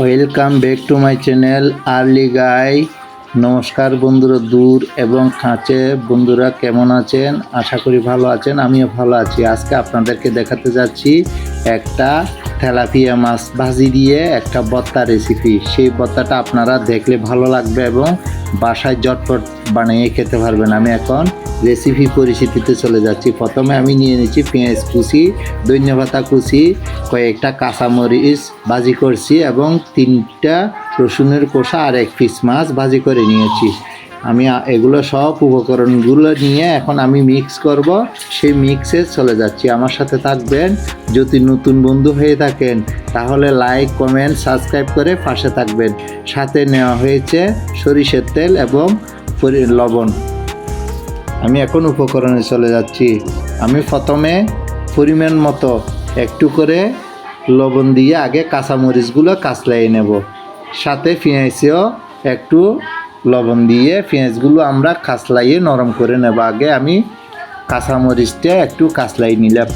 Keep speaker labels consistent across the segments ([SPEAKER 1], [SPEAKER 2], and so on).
[SPEAKER 1] Welcome back to my channel early guy নমস্কার বন্ধুরা, দূর এবং কাছে। বন্ধুরা, কেমন আছেন? আশা করি ভালো আছেন, আমিও ভালো আছি। আজকে আপনাদেরকে দেখাতে যাচ্ছি একটা তেলাপিয়া মাছ ভাজি দিয়ে একটা বত্তা রেসিপি সেই বত্তাটা আপনারা দেখলে ভালো লাগবে এবং বাসায় জটপট বানিয়ে খেতে পারবেন। আমি এখন রেসিপি পরিচিতিতে চলে যাচ্ছি। প্রথমে আমি নিয়ে নিচ্ছি পেঁয়াজ কুচি ধন্যপাতা কুচি, কয়েকটা কাঁচামরিচ ভাজি করছি এবং তিনটা রসুনের কোষা আর এক পিস মাছ ভাজি করে নিয়েছি। আমি এগুলো সব উপকরণগুলো নিয়ে এখন আমি মিক্স করব। সেই মিক্সে চলে যাচ্ছি। আমার সাথে থাকবেন। যদি নতুন বন্ধু হয়ে থাকেন, তাহলে লাইক কমেন্ট সাবস্ক্রাইব করে পাশে থাকবেন। সাথে নেওয়া হয়েছে সরিষের তেল এবং লবণ। আমি এখন উপকরণে চলে যাচ্ছি। আমি প্রথমে পরিমাণ মতো একটু করে লবণ দিয়ে আগে কাঁচামরিচগুলো কাঁচলাই নেব। সাথে পেঁয়াজেও একটু লবণ দিয়ে পেঁয়াজগুলো আমরা কাঁচলাইয়ে নরম করে নেব। আগে আমি কাঁচামরিচটা একটু কাঁচলাই নিলাম।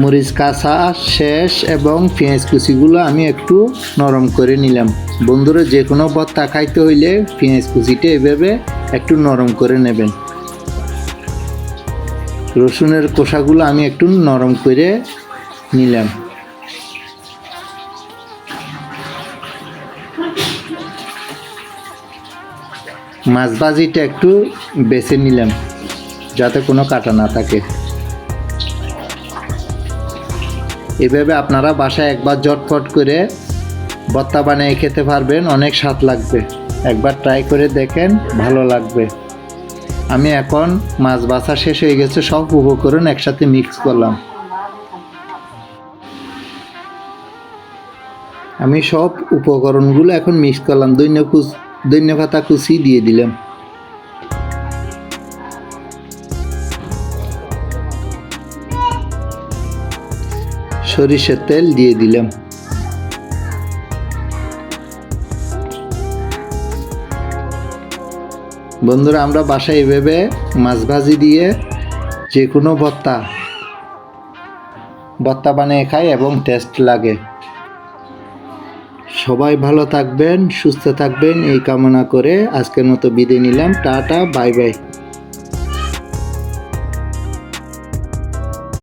[SPEAKER 1] মরিচ কাঁচা, শেষ এবং পেঁয়াজ কুচিগুলো আমি একটু নরম করে নিলাম। বন্ধুরা যে কোনো ভর্তা খাইতে হইলে পেঁয়াজ কুচিটা এভাবে একটু নরম করে নেবেন। রসুনের কোষাগুলো আমি একটু নরম করে নিলাম। মাছ ভাজিটা একটু বেছে নিলাম, যাতে কোনো কাটা না থাকে। এভাবে আপনারা বাসায় একবার জটফট করে ভর্তা বানিয়ে খেতে পারবেন, অনেক স্বাদ লাগবে। একবার ট্রাই করে দেখেন, ভালো লাগবে। আমি এখন মাছ বাছা শেষ হয়ে গেছে, সব উপকরণ একসাথে মিক্স করলাম। আমি সব উপকরণগুলো এখন মিক্স করলাম দৈন্য পাতা কুচি দিয়ে দিলাম। সরিষার তেল দিয়ে দিলাম। বন্ধুরা, আমরা বাসায় এভাবে মাছ ভাজি দিয়ে যে কোনো ভর্তা ভর্তা বানিয়ে খাই এবং টেস্ট লাগে। সবাই ভালো থাকবেন, সুস্থ থাকবেন, এই কামনা করে আজকের মতো বিদায় নিলাম। Ta-ta, bye bye.